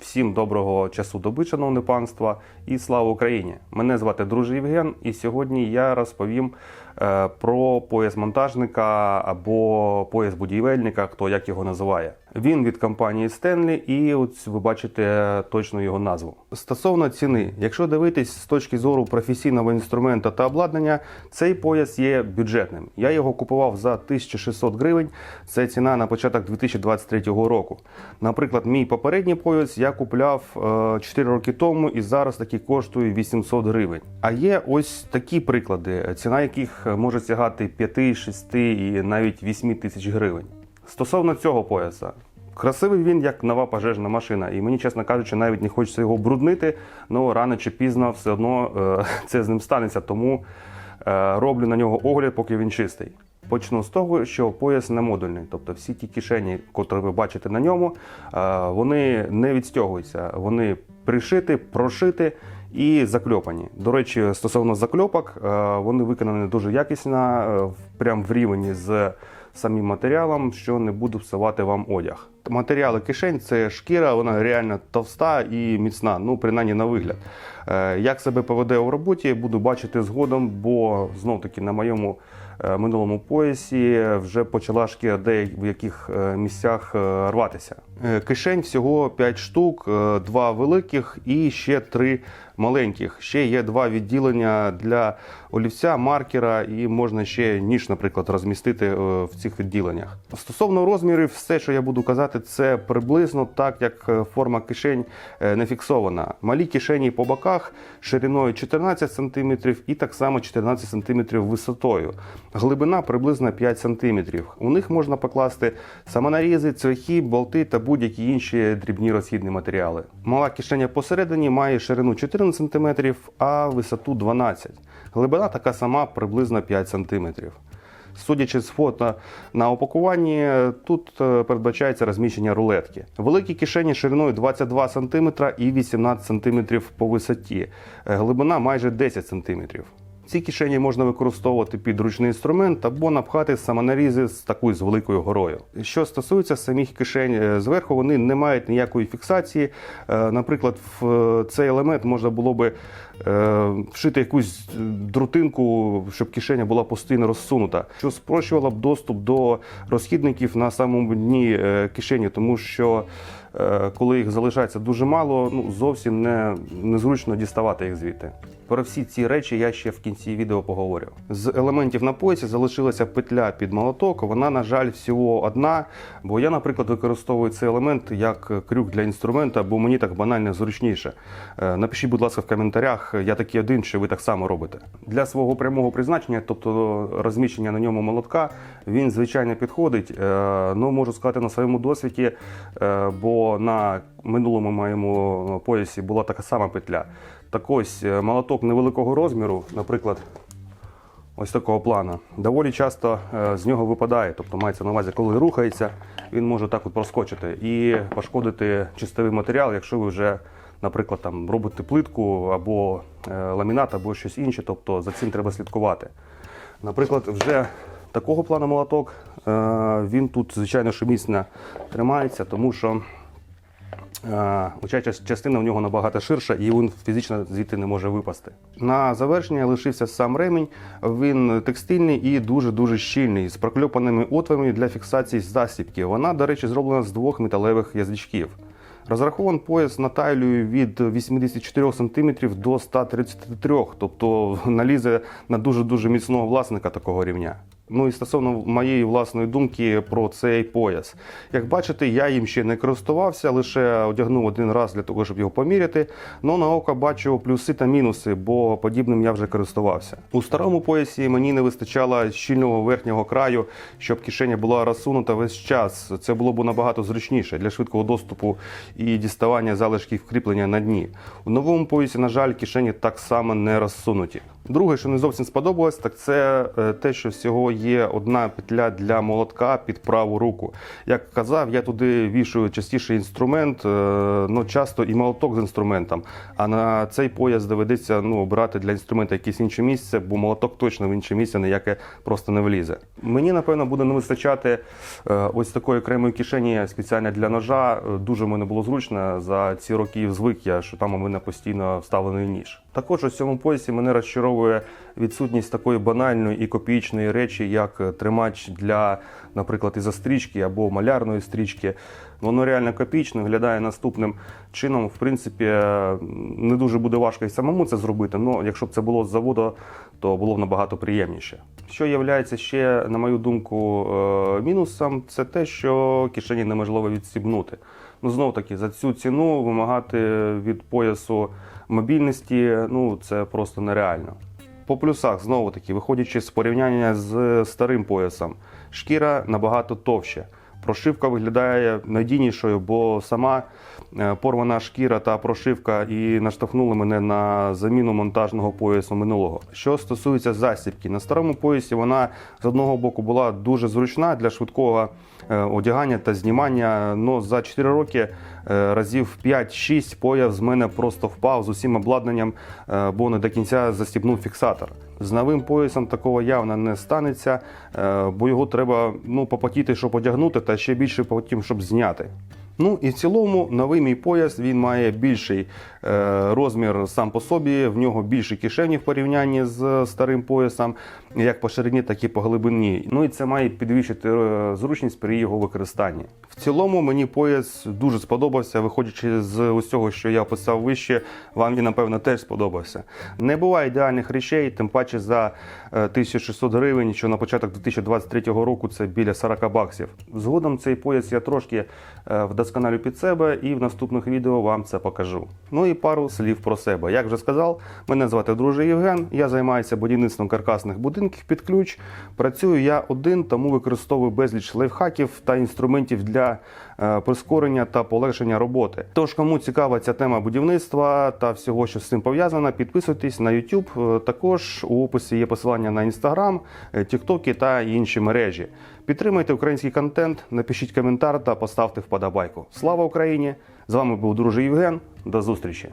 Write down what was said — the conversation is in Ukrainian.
Всім доброго часу доби, шановне панство, і слава Україні! Мене звати Друже Євген, і сьогодні я розповім е, про пояс монтажника або пояс будівельника, хто як його називає. Він від компанії Stanley, і ось ви бачите точно його назву. Стосовно ціни, якщо дивитись з точки зору професійного інструмента та обладнання, цей пояс є бюджетним. Я його купував за 1600 гривень. Це ціна на початок 2023 року. Наприклад, мій попередній пояс я купляв е, 4 роки тому і зараз такий коштує 800 гривень. А є ось такі приклади, ціна яких може сягати 5, 6 і навіть 8 тисяч гривень. Стосовно цього пояса, красивий він як нова пожежна машина, і мені, чесно кажучи, навіть не хочеться його бруднити, але рано чи пізно все одно е, це з ним станеться, тому е, роблю на нього огляд, поки він чистий. Почну з того, що пояс не модульний, тобто всі ті кишені, котрі ви бачите на ньому, е, вони не відстягуються, вони пришиті, прошиті і закльопані. До речі, стосовно закльопок, вони виконані дуже якісно, прям в рівні з самим матеріалом, що не буде псувати вам одяг. Матеріали кишень це шкіра, вона реально товста і міцна, ну принаймні на вигляд. Е, Як себе поведе у роботі, буду бачити згодом, бо знов таки на моєму е, минулому поясі вже почала шкіра де в яких е, місцях рватися. Кишень всього 5 штук, е, два великих і ще три маленьких. Ще є два відділення для олівця, маркера, і можна ще ніж, наприклад, розмістити е, в цих відділеннях. Стосовно розмірів, все, що я буду казати, це приблизно так, як е, форма кишень е, не фіксована. Малі кишені по боках шириною 14 см і так само 14 см висотою. Глибина приблизно 5 см. У них можна покласти самонарізи, цвяхи, болти та будь-які інші дрібні розхідні матеріали. Мала кишеня посередині має ширину 14 см, а висоту 12 Глибина така сама, приблизно 5 см. Судячи з фото на опакуванні, тут е, передбачається розміщення рулетки. Великі кишені шириною 22 см і 18 см по висоті. Глибина майже 10 см. Ці кишені можна використовувати під ручний інструмент або напхати самонарізи з такою з великою горою. Що стосується самих кишень, е, зверху вони не мають ніякої фіксації. Е, Наприклад, в е, цей елемент можна було би вшити якусь друтинку, щоб кишеня була постійно розсунута, що спрощувало б доступ до розхідників на самому дні кишені, тому що коли їх залишається дуже мало, ну зовсім не, незручно діставати їх звідти. Про всі ці речі я ще в кінці відео поговорю. З елементів на поясі залишилася петля під молоток. Вона, на жаль, всього одна. Бо я, наприклад, використовую цей елемент як крюк для інструмента, бо мені так банально зручніше. Е, Напишіть, будь ласка, в коментарях, я такий один, чи ви так само робите. Для свого прямого призначення, тобто розміщення на ньому молотка, він звичайно підходить. Е, Ну, можу сказати на своєму досвіді, е, бо на минулому моєму поясі була така сама петля. Так ось е, молоток невеликого розміру, наприклад, ось такого плану, доволі часто е, з нього випадає. Тобто мається на увазі, коли рухається, він може так от проскочити і пошкодити чистовий матеріал, якщо ви вже, наприклад, там робите плитку або е, ламінат, або щось інше. Тобто за цим треба слідкувати. Наприклад, вже такого плану молоток, е, він тут, звичайно, що міцно тримається, тому що Час- частина в нього набагато ширша, і він фізично звідти не може випасти. На завершення лишився сам ремінь. Він текстильний і дуже-дуже щільний, з прокльопаними отворами для фіксації засібки. Вона, до речі, зроблена з двох металевих язичків. Розрахований пояс на талію від 84 см до 133, тобто налізе на дуже-дуже міцного власника такого рівня. Ну і стосовно моєї власної думки про цей пояс. Як бачите, я їм ще не користувався, лише одягнув один раз для того, щоб його поміряти. Ну на око бачу плюси та мінуси, бо подібним я вже користувався. У старому поясі мені не вистачало щільного верхнього краю, щоб кишеня була розсунута весь час. Це було б набагато зручніше для швидкого доступу і діставання залишків кріплення на дні. У новому поясі, на жаль, кишені так само не розсунуті. Друге, що не зовсім сподобалось, так це е, те, що всього є одна петля для молотка під праву руку. Як казав, я туди вішую частіше інструмент, е, ну часто і молоток з інструментом. А на цей пояс доведеться ну, обирати для інструмента якесь інше місце, бо молоток точно в інше місце ніяке просто не влізе. Мені напевно буде не вистачати е, ось такої окремої кишені спеціально для ножа. Дуже мені було зручно за ці роки звик я, що там у мене постійно вставлений ніж. Також у цьому поясі мене розчаровує відсутність такої банальної і копійчної речі, як е, тримач для, наприклад, ізострічки або малярної стрічки. Воно реально копійчне, виглядає наступним чином. В принципі, е, не дуже буде важко і самому це зробити, але якщо б це було з заводу, то було б набагато приємніше. Що є ще, на мою думку, е, мінусом, це те, що кишені неможливо відстібнути. Ну, знову таки, за цю ціну вимагати від поясу мобільності, ну це просто нереально. По плюсах, знову таки, виходячи з порівняння з старим поясом, шкіра набагато товща. Прошивка виглядає надійнішою, бо сама е, порвана шкіра та прошивка і наштовхнули мене на заміну монтажного поясу минулого. Що стосується засібки, на старому поясі вона з одного боку була дуже зручна для швидкого е, одягання та знімання. Но за 4 роки е, разів 5-6 пояс з мене просто впав з усім обладнанням, бо не до кінця застібнув фіксатор. З новим поясом такого явно не станеться, е, бо його треба ну, попотіти, щоб одягнути, та ще більше потім, щоб зняти. Ну і в цілому новий мій пояс він має більший е, розмір сам по собі, в нього більше кишені в порівнянні з старим поясом, як по ширині, так і по глибині. Ну і це має підвищити е, зручність при його використанні. В цілому мені пояс дуже сподобався, виходячи з усього, що я описав вище, вам він напевно теж сподобався. Не буває ідеальних речей, тим паче за е, 1600 гривень, що на початок 2023 року це біля 40 баксів. Згодом цей пояс я трошки е, вдосконалю під себе і в наступних відео вам це покажу. Ну і пару слів про себе. Як вже сказав, мене звати друже Євген. Я займаюся будівництвом каркасних будинків під ключ. Працюю я один, тому використовую безліч лайфхаків та інструментів для е, прискорення та полегшення роботи. Тож, кому цікава ця тема будівництва та всього, що з цим пов'язано, підписуйтесь на YouTube. Е, Також у описі є посилання на Instagram, е, TikTok та інші мережі. Підтримайте український контент, напишіть коментар та поставте вподобайку. Слава Україні! З вами був друже Євген. До зустрічі!